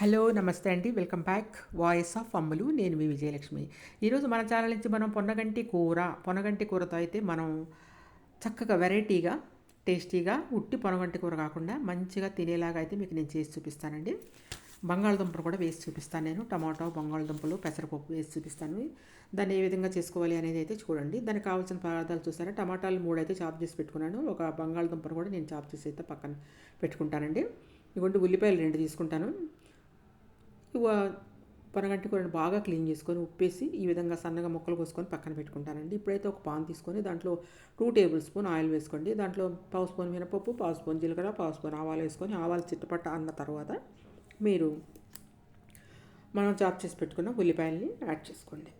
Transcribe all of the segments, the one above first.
Hello నమస్తే అండి. Welcome back. Voice of Ammulu నేను మీ విజయలక్ష్మి. ఈరోజు మన ఛానల్ నుంచి మనం పొన్నగంటి కూర పొన్నగంటి కూరతో అయితే మనం చక్కగా వెరైటీగా టేస్టీగా ఉట్టి పొనగంటి కూర కాకుండా మంచిగా తినేలాగా అయితే మీకు నేను చేసి చూపిస్తానండి. బంగాళదుంపలు కూడా వేసి చూపిస్తాను నేను. టమాటో బంగాళదుంపలు పెసరపప్పు వేసి చూపిస్తాను. దాన్ని ఏ విధంగా చేసుకోవాలి అనేది అయితే చూడండి. దానికి కావాల్సిన పదార్థాలు చూసారా? టమాటాలు మూడు అయితే చాప్ చేసి పెట్టుకున్నాను. ఒక బంగాళదుంపను కూడా నేను చాప్ చేసి అయితే పక్కన పెట్టుకుంటానండి. ఇవ్వండి ఉల్లిపాయలు రెండు తీసుకుంటాను. ఇవ పనగంటి కూరని బాగా క్లీన్ చేసుకొని ఉప్పేసి ఈ విధంగా సన్నగా ముక్కలు కోసుకొని పక్కన పెట్టుకుంటానండి. ఇప్పుడైతే ఒక పాన్ తీసుకొని దాంట్లో టూ టేబుల్ స్పూన్ ఆయిల్ వేసుకోండి. దాంట్లో పావు స్పూన్ మినపప్పు పావు స్పూన్ జీలకర్ర పావు స్పూన్ ఆవాలు వేసుకొని ఆవాలు చిట్టపట్ట అన్న తర్వాత మీరు మనం చాప్ చేసి పెట్టుకున్న ఉల్లిపాయల్ని యాడ్ చేసుకోండి.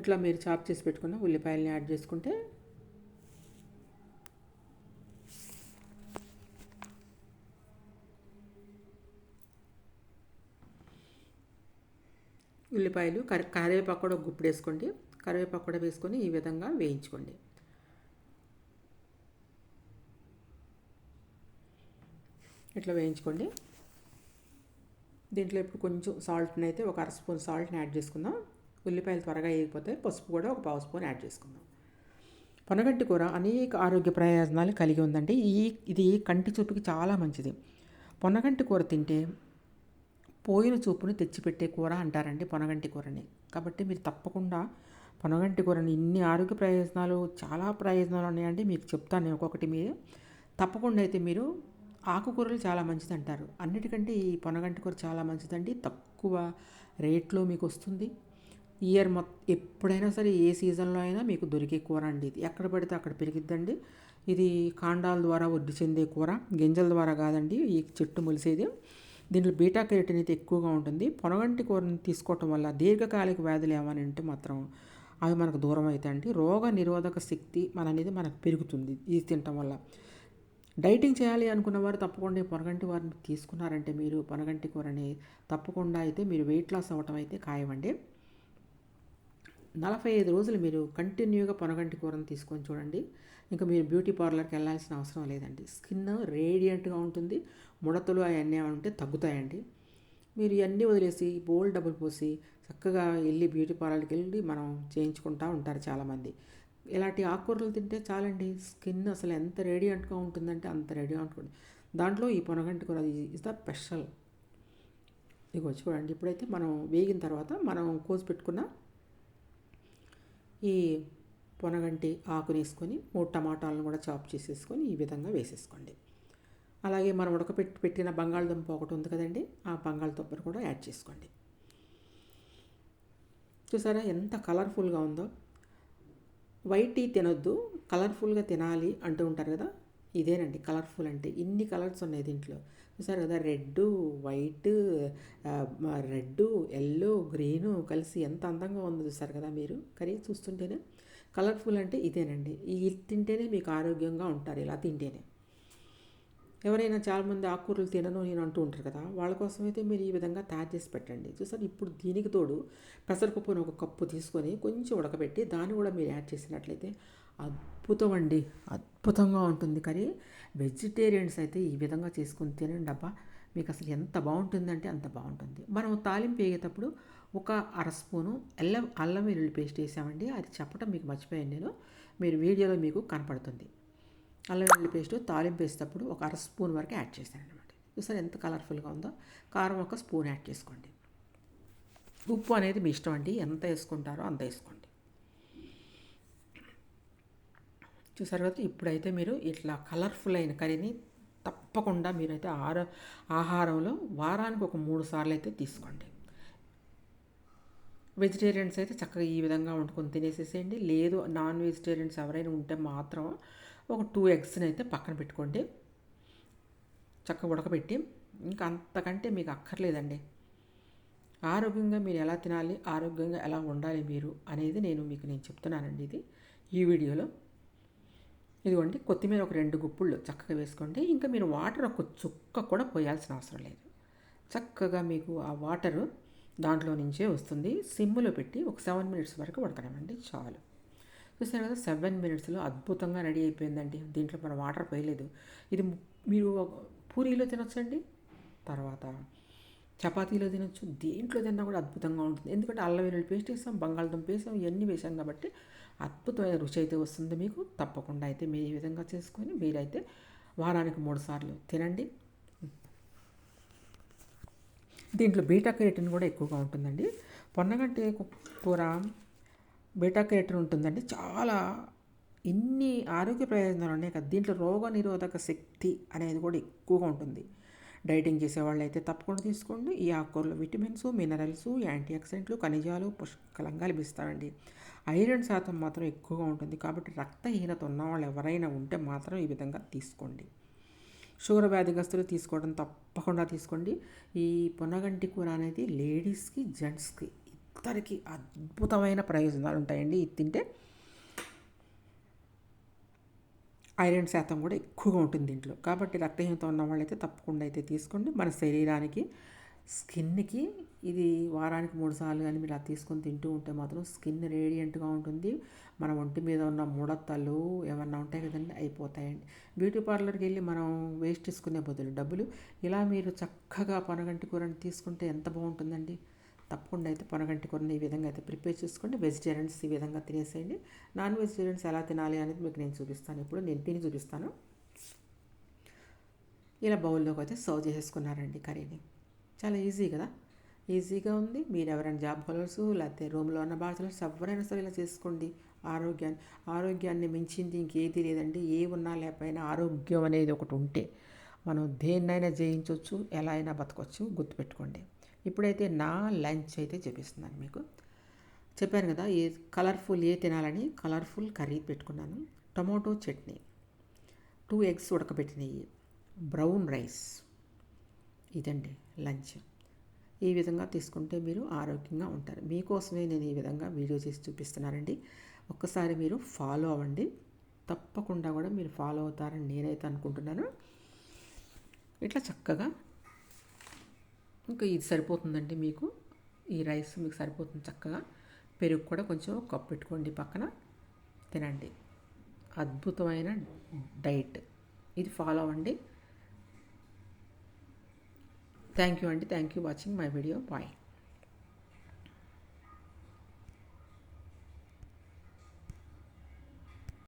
ఇట్లా మీరు చాప్ చేసి పెట్టుకున్న ఉల్లిపాయలని యాడ్ చేసుకుంటే ఉల్లిపాయలు కరి కరివేపాకు కూడా ఒక గుప్పుడు వేసుకోండి. కరివేపాకు కూడా వేసుకొని ఈ విధంగా వేయించుకోండి. ఇట్లా వేయించుకోండి. దీంట్లో ఇప్పుడు కొంచెం సాల్ట్ని అయితే ఒక అర స్పూన్ సాల్ట్ని యాడ్ చేసుకుందాం. ఉల్లిపాయలు త్వరగా వేయకపోతే పసుపు కూడా ఒక పావు స్పూన్ యాడ్ చేసుకుందాం. పొనగంటి కూర అనేక ఆరోగ్య ప్రయోజనాలు కలిగి ఉందండి. ఈ ఇది కంటి చూపుకి చాలా మంచిది. పొనగంటి కూర తింటే పోయిన చూపును తెచ్చిపెట్టే కూర అంటారండి పొనగంటి కూరని. కాబట్టి మీరు తప్పకుండా పొనగంటి కూరని ఇన్ని ఆరోగ్య ప్రయోజనాలు చాలా ప్రయోజనాలు ఉన్నాయండి. మీకు చెప్తాను నేను ఒక్కొక్కటి మీరు. తప్పకుండా అయితే మీరు ఆకుకూరలు చాలా మంచిది అంటారు అన్నిటికంటే ఈ పొనగంటి కూర చాలా మంచిదండి. తక్కువ రేట్లో మీకు వస్తుంది. ఇయర్ మొత్తం ఎప్పుడైనా సరే ఏ సీజన్లో అయినా మీకు దొరికే కూర అండి ఇది. ఎక్కడ పడితే అక్కడ పెరిగిద్దండి. ఇది కాండాల ద్వారా వృద్ధి చెందే కూర గింజల ద్వారా కాదండి. ఈ చెట్టు మొలిసేది. దీంట్లో బీటా కెరటిన్ అయితే ఎక్కువగా ఉంటుంది. పొనగంటి కూరని తీసుకోవటం వల్ల దీర్ఘకాలిక వ్యాధులు ఏమని అంటే మాత్రం అవి మనకు దూరం అవుతాయండి. రోగ నిరోధక శక్తి మన అనేది మనకు పెరుగుతుంది ఇది తినటం వల్ల. డైటింగ్ చేయాలి అనుకున్న వారు తప్పకుండా పొనగంటి వారిని తీసుకున్నారంటే మీరు పొనగంటి కూరని తప్పకుండా అయితే మీరు వెయిట్ లాస్ అవ్వటం అయితే ఖాయమండి. నలభై ఐదు రోజులు మీరు కంటిన్యూగా పొనగంటి కూరని తీసుకొని చూడండి. ఇంకా మీరు బ్యూటీ పార్లర్కి వెళ్ళాల్సిన అవసరం లేదండి. స్కిన్ రేడియంట్గా ఉంటుంది ముడతలు అవన్నీ ఉంటే తగ్గుతాయండి. మీరు ఇవన్నీ వదిలేసి బోల్డ్ డబ్బులు పోసి చక్కగా వెళ్ళి బ్యూటీ పార్లర్కి వెళ్ళి మనం చేయించుకుంటూ ఉంటారు చాలామంది. ఇలాంటి ఆకుకూరలు తింటే చాలండి. స్కిన్ అసలు ఎంత రేడియంట్గా ఉంటుందంటే అంత రేడియంట్ ఉంటుంది. దాంట్లో ఈ పొనగంటి కూర ఇస్ ద స్పెషల్ ఇగో చూడండి ఇప్పుడైతే మనం వేగిన తర్వాత మనం కోసి పెట్టుకున్న ఈ పొనగంటి ఆకునేసుకొని మూడు టమాటాలను కూడా చాప్ చేసేసుకొని ఈ విధంగా వేసేసుకోండి. అలాగే మనం ఉడకపెట్టి పెట్టిన బంగాళదుంప ఒకటి ఉంది కదండి ఆ బంగాళదుంపను కూడా యాడ్ చేసుకోండి. చూసారా ఎంత కలర్ఫుల్గా ఉందో? వైట్ టీ తినొద్దు కలర్ఫుల్గా తినాలి అంటూ ఉంటారు కదా? ఇదేనండి కలర్ఫుల్ అంటే ఇన్ని కలర్స్ ఉన్నాయి దీంట్లో. చూసారు కదా red white red yellow green కలిసి ఎంత అందంగా ఉందో చూసారు కదా మీరు? కర్రీ చూస్తుంటేనే కలర్ఫుల్ అంటే ఇదేనండి. ఇది తింటేనే మీకు ఆరోగ్యంగా ఉంటారు ఇలా తింటేనే. ఎవరైనా చాలామంది ఆకుకూరలు తినను నేను అంటూ ఉంటారు కదా వాళ్ళ కోసం అయితే మీరు ఈ విధంగా తయారు చేసి పెట్టండి. చూసారు ఇప్పుడు దీనికి తోడు పెసరపప్పును ఒక కప్పు తీసుకొని కొంచెం ఉడకబెట్టి దాన్ని కూడా మీరు యాడ్ చేసినట్లయితే అద్భుతం అండి అద్భుతంగా ఉంటుంది కానీ వెజిటేరియన్స్ అయితే ఈ విధంగా చేసుకొని తినండి అబ్బా మీకు అసలు ఎంత బాగుంటుందంటే అంత బాగుంటుంది. మనం తాలింపు వేగేటప్పుడు ఒక అర స్పూను అల్లం అల్లం వెల్లుల్లి పేస్ట్ వేసామండి. అది చెప్పడం మీకు మర్చిపోయాను నేను. మీరు వీడియోలో మీకు కనపడుతుంది. అల్లం వెల్లుల్లి పేస్ట్ తాలింపు వేసేటప్పుడు ఒక అర స్పూన్ వరకు యాడ్ చేశాను అనమాట చూసారు ఎంత కలర్ఫుల్గా ఉందో? కారం ఒక స్పూన్ యాడ్ చేసుకోండి. ఉప్పు అనేది మీ ఇష్టం అండి. ఎంత వేసుకుంటారో అంత వేసుకోండి. చూసారు కదా ఇప్పుడైతే మీరు ఇట్లా కలర్ఫుల్ అయిన కర్రీని తప్పకుండా మీరైతే ఆర ఆహారంలో వారానికి ఒక మూడు సార్లు అయితే తీసుకోండి. వెజిటేరియన్స్ అయితే చక్కగా ఈ విధంగా వండుకొని తినేసేసేయండి. లేదు నాన్ వెజిటేరియన్స్ ఎవరైనా ఉంటే మాత్రం ఒక టూ ఎగ్స్ని అయితే పక్కన పెట్టుకోండి. చక్కగా ఉడకబెట్టి ఇంకా అంతకంటే మీకు అక్కర్లేదండి. ఆరోగ్యంగా మీరు ఎలా తినాలి ఆరోగ్యంగా ఎలా ఉండాలి మీరు అనేది నేను మీకు నేను చెప్తున్నానండి ఇది. ఈ వీడియోలో ఇదిగోండి కొత్తిమీర ఒక రెండు గుప్పుళ్ళు చక్కగా వేసుకోండి. ఇంకా మీరు వాటర్ ఒక చుక్క కూడా పోయాల్సిన అవసరం లేదు. చక్కగా మీకు ఆ వాటరు దాంట్లో నుంచే వస్తుంది. సిమ్లో పెట్టి ఒక సెవెన్ మినిట్స్ వరకు ఉడకనివ్వండి చాలు. చూసారు కదా సెవెన్ మినిట్స్లో అద్భుతంగా రెడీ అయిపోయిందండి. దీంట్లో మనం వాటర్ పోయలేదు. ఇది మీరు పూరీలో తినొచ్చండి? తర్వాత చపాతీలో తినొచ్చు. దేంట్లో తిన్నా కూడా అద్భుతంగా ఉంటుంది. ఎందుకంటే అల్లం వెల్లుల్లి పేస్ట్ వేసాం బంగాళదుంప వేసాం ఇవన్నీ వేసాం కాబట్టి అద్భుతమైన రుచి అయితే వస్తుంది మీకు. తప్పకుండా అయితే మీరు ఈ విధంగా చేసుకొని మీరైతే వారానికి మూడు సార్లు తినండి. దీంట్లో బీటా కెరటిన్ కూడా ఎక్కువగా ఉంటుందండి. పొన్నగంటి కూర బీటా కెరటిన్ ఉంటుందండి. చాలా ఇన్ని ఆరోగ్య ప్రయోజనాలు ఉన్నాయి కదా. దీంట్లో రోగ నిరోధక శక్తి అనేది కూడా ఎక్కువగా ఉంటుంది. డైటింగ్ చేసేవాళ్ళు అయితే తప్పకుండా తీసుకోండి. ఈ ఆకుకూరలో విటమిన్స్ మినరల్స్ యాంటీ ఆక్సిడెంట్లు ఖనిజాలు పుష్కలంగా లభిస్తాయండి. ఐరన్ శాతం మాత్రం ఎక్కువగా ఉంటుంది కాబట్టి రక్తహీనత ఉన్న వాళ్ళు ఎవరైనా ఉంటే మాత్రం ఈ విధంగా తీసుకోండి. షుగర్ వ్యాధిగ్రస్తులు తీసుకోవడం తప్పకుండా తీసుకోండి. ఈ పొన్నగంటి కూర అనేది లేడీస్కి జెంట్స్కి ఇద్దరికి అద్భుతమైన ప్రయోజనాలు ఉంటాయండి ఇది తింటే ఐరన్ శాతం కూడా ఎక్కువగా ఉంటుంది దీంట్లో. కాబట్టి రక్తహీనత ఉన్న వాళ్ళైతే తప్పకుండా అయితే తీసుకోండి. మన శరీరానికి స్కిన్కి ఇది వారానికి మూడు సార్లు కానీ మీరు అది తీసుకొని తింటూ ఉంటే మాత్రం స్కిన్ రేడియంట్గా ఉంటుంది. మన ఒంటి మీద ఉన్న ముడతలు ఏమన్నా ఉంటాయి కదండి అయిపోతాయండి. బ్యూటీ పార్లర్కి వెళ్ళి మనం వేస్ట్ చేసుకునే బదులు డబ్బులు ఇలా మీరు చక్కగా పనగంటి కూరని తీసుకుంటే ఎంత బాగుంటుందండి? తప్పకుండా అయితే పొనగంటి కూరని ఈ విధంగా అయితే ప్రిపేర్ చేసుకోండి. వెజిటేరియన్స్ ఈ విధంగా తినేసేయండి. నాన్ వెజిటేరియన్స్ ఎలా తినాలి అనేది మీకు నేను చూపిస్తాను. ఇప్పుడు నేను తిని చూపిస్తాను. ఇలా బౌల్లోకి అయితే సర్వ్ చేసేసుకున్నారండి కర్రీని. చాలా ఈజీ కదా? ఈజీగా ఉంది. మీరు ఎవరైనా జాబ్ హోల్డర్స్ లేకపోతే రూమ్లో ఉన్న బాధలర్స్ ఎవరైనా సరే ఇలా చేసుకోండి. ఆరోగ్యాన్ని ఆరోగ్యాన్ని మించింది ఇంకేది లేదండి. ఏ ఉన్నా లేకపోయినా ఆరోగ్యం అనేది ఒకటి ఉంటే మనం దేన్నైనా జయించవచ్చు ఎలా అయినా బతకొచ్చు గుర్తుపెట్టుకోండి. ఇప్పుడైతే నా లంచ్ అయితే చూపిస్తున్నాను మీకు. చెప్పాను కదా ఏ కలర్ఫుల్ ఏ తినాలని కలర్ఫుల్ కర్రీ పెట్టుకున్నాను. టొమాటో చట్నీ టూ ఎగ్స్ ఉడకబెట్టినవి బ్రౌన్ రైస్ ఇదండి లంచ్. ఈ విధంగా తీసుకుంటే మీరు ఆరోగ్యంగా ఉంటారు. మీకోసమే నేను ఈ విధంగా వీడియో చేసి చూపిస్తున్నానండి. ఒక్కసారి మీరు ఫాలో అవ్వండి. తప్పకుండా కూడా మీరు ఫాలో అవుతారని నేనైతే అనుకుంటున్నాను. ఇట్లా చక్కగా ఇంకా ఇది సరిపోతుందండి మీకు. ఈ రైస్ మీకు సరిపోతుంది చక్కగా. పెరుగు కూడా కొంచెం కప్పు పెట్టుకోండి పక్కన. తినండి. అద్భుతమైన డైట్. ఇది ఫాలో అవ్వండి. థ్యాంక్ యూ అండి. Thank you watching my video. Bye.